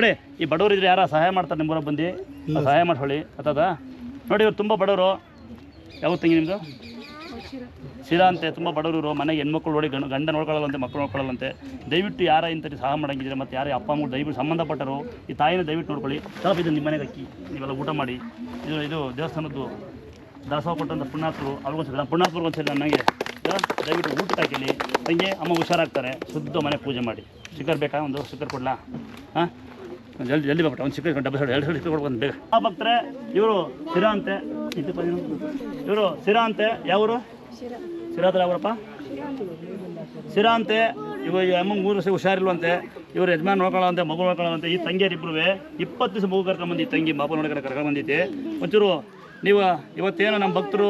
ನೋಡಿ ಈ ಬಡವರು ಇದ್ರೆ ಯಾರ ಸಹಾಯ ಮಾಡ್ತಾರೆ ನಿಮ್ಮೂರ ಬಂದು? ಸಹಾಯ ಮಾಡ್ಕೊಳ್ಳಿ ಆತದ? ನೋಡಿ ಇವ್ರು ತುಂಬ ಬಡವರು. ಯಾವ ತಂಗಿ ನಿಮ್ಮದು ಶಿರಾ ಅಂತೆ ತುಂಬ ಬಡವರು ಇವರು. ಮನೆಗೆ ಹೆಣ್ಮಕ್ಳು ನೋಡಿ ಗಂಡ ಗಂಡ ನೋಡ್ಕೊಳ್ಳಲ್ಲಂತೆ ಮಕ್ಕಳು ನೋಡ್ಕೊಳ್ಳಲ್ಲಂತೆ. ದಯವಿಟ್ಟು ಯಾರ ಇಂಥದ್ದು ಸಹಾಯ ಮಾಡಂಗಿದ್ರೆ ಮತ್ತು ಯಾರೇ ಅಪ್ಪ ಅಮ್ಮ ದಯವಿಟ್ಟು ಸಂಬಂಧಪಟ್ಟರು ಈ ತಾಯಿನ ದಯವಿಟ್ಟು ನೋಡ್ಕೊಳ್ಳಿ. ಸ್ವಲ್ಪ ಇದು ನಿಮ್ಮ ಮನೆಗೆ ಅಕ್ಕಿ ನೀವೆಲ್ಲ ಊಟ ಮಾಡಿ. ಇದು ಇದು ದೇವಸ್ಥಾನದ್ದು ದಾಸೋಹ ಕೊಟ್ಟಂಥ ಪುಣ್ಯಾತ್ರು ಅವ್ರಿಗೊಂದ್ಸಲ ಪುಣ್ಯಾತ್ರಿಗೆ ಒಂದ್ಸಲ ನನಗೆ ದಯವಿಟ್ಟು ಊಟ ಹಾಕಿಲಿ. ತಂಗಿ ಅಮ್ಮ ಹುಷಾರಾಗ್ತಾರೆ. ಶುದ್ಧ ಮನೆ ಪೂಜೆ ಮಾಡಿ. ಶಿಖರ್ ಬೇಕಾ? ಒಂದು ಶಿಖರ್ ಕೊಡಲಾ? ಹಾಂ? ಜಲ್ದಿ ಜಲ್ದಿ ಬರ್ಬಿಟ್ಟು ಒಂದು ಸಿಕ್ಕಿ ಡಬ್ಬ ಎರಡು ಸೈಡ್ ಸಿಕ್ಕಿ ಕೊಡ್ಬೋದು ಬೇಗ. ಆ ಭಕ್ತರೆ ಇವರು ಸಿರಾ ಅಂತೆ. ಇವರು. ಸಿರಾ ಅಂತೆ. ಯಾವರು? ಸಿರಾದ್ರ ಯಾವ್ರಪ್ಪ? ಸಿರಾ ಅಂತೆ. ಇವ ಈ ಅಮ್ಮಂಗೆ ಮೂರು ವರ್ಷ ಹುಷಾರಿಲ್ವಂತೆ ಇವರು ಯಜಮಾನ್ ನೋಡ್ಕೊಳ್ಳೋಂತೆ ಮಗು ನೋಡ್ಕೊಳ್ಳೋಂತೆ ಈ ತಂಗಿಯರಿಬ್ರು ಇಪ್ಪತ್ತು ದಿವಸ ಮಗು ಕರ್ಕೊಂಬಂದು ಈ ತಂಗಿ ಬಾಪ ನೋಡ್ಕೊಂಡು ಕರ್ಕೊಂಬಂದೈತೆ ಒಂಚೂರು ನೀವು ಇವತ್ತೇನು ನಮ್ಮ ಭಕ್ತರು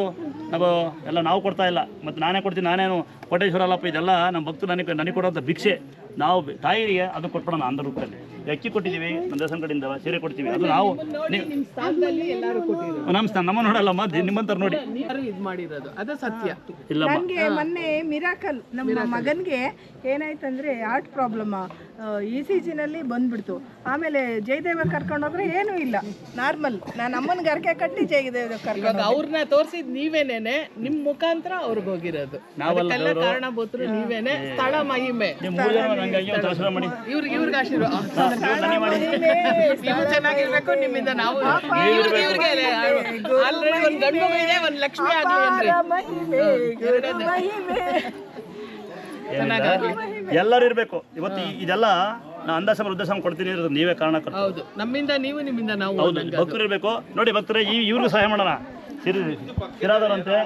ನಾವು ಎಲ್ಲ ನಾವು ಕೊಡ್ತಾ ಇಲ್ಲ. ಮತ್ತು ನಾನೇ ಕೊಡ್ತೀನಿ ನಾನೇನು ಕೋಟೇಶ್ವರ ಅಲ್ಲಪ್ಪ ಇದೆಲ್ಲ ನಮ್ಮ ಭಕ್ತರು ನನಗೆ ನನಗೆ ಕೊಡೋಂಥ ಭಿಕ್ಷೆ. ನಾವು ಬೆ- ತಾಯಿಗೆ ಅದು ಕೊಟ್ಬಿಡೋಣ ಅಂದ ರೂಪದಲ್ಲಿ. ಅಕ್ಕಿ ಕೊಟ್ಟಿದ್ದೀವಿ ನಮ್ಮ ದೇಶ ಕಡೆಯಿಂದ ಸೀರೆ ಕೊಡ್ತೀವಿ. ಅದು ನಾವು ನಮ್ಮ ಸ್ಥಾನ ನಮ್ಮ ನೋಡಲ್ಲಮ್ಮ ನಿಮ್ಮಂಥವ್ರು ನೋಡಿ. ಇದ್ ಮಾಡಿರೋದು? ಅದು ಸತ್ಯ. ಇಲ್ಲಮ್ಮ ನನಗೆ ಮೊನ್ನೆ ಮಿರಾಕಲ್ ನಮ್ಮ ಮಗನಿಗೆ ಏನಾಯ್ತಂದ್ರೆ ಹಾರ್ಟ್ ಪ್ರಾಬ್ಲಮ್ ಇ ಸಿ ಜಿನಲ್ಲಿ ಬಂದ್ಬಿಡ್ತು. ಆಮೇಲೆ ಜಯದೇವ ಕರ್ಕೊಂಡೋದ್ರೆ ಏನೂ ಇಲ್ಲ. ನಾರ್ಮಲ್ ನಾನು ಅಮ್ಮನ ಗರ್ಕೆ ಕಟ್ಟಿ ಜಯದೇವ ಕರ್ಕೊಂಡು ಇವಾಗ ಅವ್ರನ್ನ ತೋರ್ಸಿದ್ ನೀವೇನೇನೆ? ನಿಮ್ ಮುಖಾಂತರ ಅವ್ರಿಗೆ ಹೋಗಿರೋದು. ನಾವೆಲ್ಲ ಕಾರಣ ಕಾರಣಭೂತರು ನೀವೇನೆ? ಸ್ಥಳ ಮಹಿಮೆ. ಹಂಗಾಗಿ ಒಂದು ಆಶೀರ್ವಾದ ಮಾಡಿ ಇವ್ರಿಗೆ ಇವ್ರಿಗೆ ಆಶೀರ್ವಾದ ನೀವು ನನಗೆ ಮಾಡಿ ನೀವು ಚೆನ್ನಾಗಿರ್ಬೇಕು ನಿಮ್ಮಿಂದ ನಾವು ಇವ್ರಿಗೆ ಇವ್ರಿಗೆ ಆಲ್ರೆಡಿ ಒಂದ್ ಗಂಡು ಮಗು ಇದೆ ಒಂದ್ ಲಕ್ಷ್ಮಿ ಆಗಲಿ ಅಂದ್ರೆ ಎಲ್ಲರೂ ಇರಬೇಕು ಇವತ್ತು ಇದೆಲ್ಲ ನಾ ಅಂದಾಸ ಉದ್ದೇಶ ಕೊಡ್ತೀನಿ ನೀವೇ ಕಾರಣ ನಮ್ಮಿಂದ ನೀವು ನಿಮ್ಮಿಂದ ನಾವು ಹೌದು ಭಕ್ತರು ಇರಬೇಕು ನೋಡಿ ಭಕ್ತರೇ ಈ ಇವ್ರಿಗೂ ಸಹಾಯ ಮಾಡೋಣ ಸಿರಿ ಸಿರಾದರಂತೆ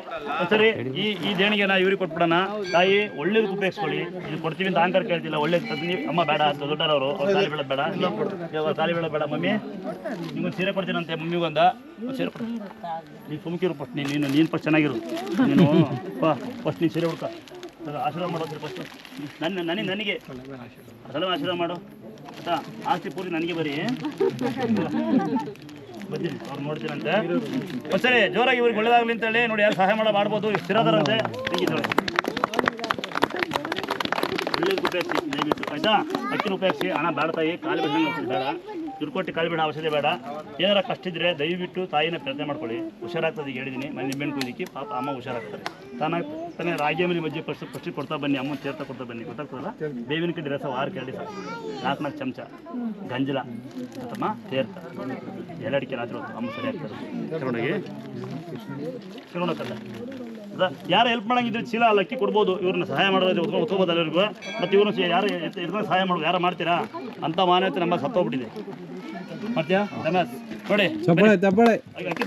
ಸರಿ ಈ ಈ ದೇಣಿಗೆ ನಾ ಇವ್ರಿಗೆ ಕೊಟ್ಬಿಡೋಣ. ತಾಯಿ, ಒಳ್ಳೇದು ಉಪಯೋಗಿಸ್ಕೊಳ್ಳಿ. ಇದು ಕೊಡ್ತೀವಿ ಅಂತ ಅಹಂಕಾರ ಕೇಳ್ತಿಲ್ಲ. ಒಳ್ಳೇದು ತಂದು ಅಮ್ಮ ಬೇಡ ದೊಡ್ಡರವರು ಅವ್ರು ತಾಲಿ ಬೀಳೋದು ಬೇಡ. ಇವಾಗ ತಾಲಿ ಬೀಳೋದು ಬೇಡ, ಮಮ್ಮಿ. ನಿಮ್ಗೊಂದು ಸೀರೆ ಕೊಡ್ತೀನಂತೆ ಮಮ್ಮಿಗೊಂದ ಸೀರೆ ನೀನು ಸುಮ್ಕಿರು ಫಸ್ಟ್. ನೀನು ನೀನು ನೀನು ಫಸ್ಟ್ ಚೆನ್ನಾಗಿರು. ನೀನು ಫಸ್ಟ್ ನೀನು ಸೀರೆ ಹುಡ್ಕ ಆಶೀರ್ವಾದ ಮಾಡೋದ್ರಿ ಫಸ್ಟ್. ನನ್ನ ನನಗೆ ನನಗೆ. ಸಲ ಆಶೀರ್ವಾದ ಮಾಡು. ಆಯ್ತಾ? ಆಸ್ತಿ ಪೂರ್ತಿ ನನಗೆ ಬರೀ. ಅವ್ರು ನೋಡ್ತೀರಂತೆ ಒಂದ್ಸರಿ ಜೋರಾಗಿ ಇವ್ರಿಗೆ ಒಳ್ಳೇದಾಗ್ಲಿ ಅಂತೇಳಿ ನೋಡಿ ಯಾರು ಸಹಾಯ ಮಾಡೋ ಮಾಡ್ಬೋದು. ಸ್ಥಿರದಾರಂತೆ ಒಳ್ಳೇದು ಉಪಯೋಗಿಸಿ ದಯವಿಟ್ಟು ಆಯ್ತಾ? ಅಕ್ಕಿನ ಉಪಯೋಗಿಸಿ. ಹಣ ಬೇಡ ತಾಯಿ ಕಾಲು ಬೇಡ ದುಡ್ಡು ಕೊಟ್ಟು ಔಷಧಿ ಬಿಡೋ. ಏನಾರ ಕಷ್ಟ ಇದ್ರೆ ದಯವಿಟ್ಟು ತಾಯಿನ ಪ್ರಯತ್ನ ಮಾಡ್ಕೊಳ್ಳಿ. ಹುಷಾರಾಗ್ತದೆ ಹೇಳಿದ್ದೀನಿ ಮನೆ ನಿಂಬೆಹಣ್ಣು ಕೂದಿಕ್ಕೆ ಪಾಪ ಅಮ್ಮ ಹುಷಾರಾಗ್ತಾರೆ. ತಾನ ತಾನೇ ರಾಗಿ ಮೇಲೆ ಮಜ್ಜಿ ಫಸ್ಟ್ ಫಸ್ಟ್ ಕೊಡ್ತಾ ಬನ್ನಿ. ಅಮ್ಮ ತೀರ್ಥ ಕೊಡ್ತಾ ಬನ್ನಿ. ಗೊತ್ತಾಗ್ತದಲ್ಲ? ಬೇವಿನ ಕಡ್ಡಿ ರಸ ವಾರ ಕೇಳಿ ನಾಲ್ಕು ನಾಲ್ಕು ಚಮಚ. ಗಂಜಲ. ಗೊತ್ತಮ್ಮ ಸೇರ್ತ ಎರಡಕ್ಕೆ ರಾತ್ರಿ ಹೊತ್ತು ಅಮ್ಮ ಸರಿ ಆಗ್ತದೆ ತಗೊಂಡೋಗಿ ಯಾರು ಹೆಲ್ಪ್ ಮಾಡಂಗಿದ್ರೆ ಚೀಲ ಲಕ್ಕಿ ಅಕ್ಕಿ ಕೊಡ್ಬೋದು ಇವ್ರನ್ನ ಸಹಾಯ ಮಾಡೋದು ಒತ್ಕೋಬೋದು ಎಲ್ಲರಿಗೂ. ಮತ್ತು ಇವ್ರನ್ನ ಯಾರು ಇದ್ಕೊಂಡು ಸಹಾಯ ಮಾಡೋದು ಯಾರು ಮಾಡ್ತೀರಾ? ಅಂತ ಮಾನ್ಯತೆ ನಮ್ಮ ಸತ್ತೋಗ್ಬಿಟ್ಟಿದೆ. ರಮೇಶ್ ನೋಡಿ. ಚಪ್ಪಳೆ ಚಪ್ಪಳೆ. ಅಕ್ಕಿ